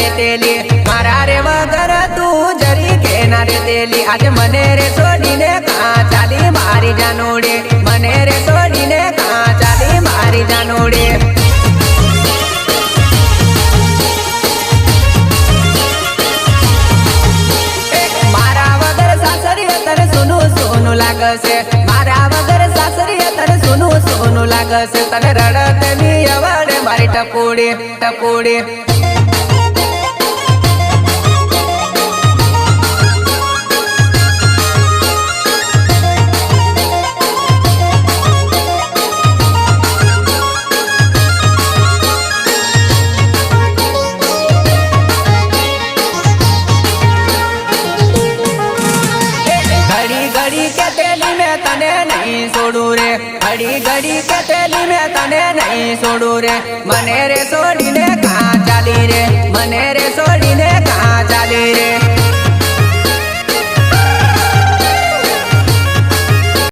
રે તેલી. મારા રે વગર તું જરી કે ના રે તેલી. આજે મને રે છોડીને કાં ચાલી મારી જાનોડે? મને રે છોડીને કાં ચાલી મારી જાનોડે? મારા વગર સાસરી તને સોનું સોનું લાગશે. મારા વગર સાસરી તને સોનું સોનું લાગશે. તને રડતની અવાડે મારી ટપોડી ટપોડી. ઘડી કે તેલી મેં તને નહીં છોડું રે? ઘડી ઘડી કે તેલી મેં તને નહીં છોડું રે? મને રે છોડીને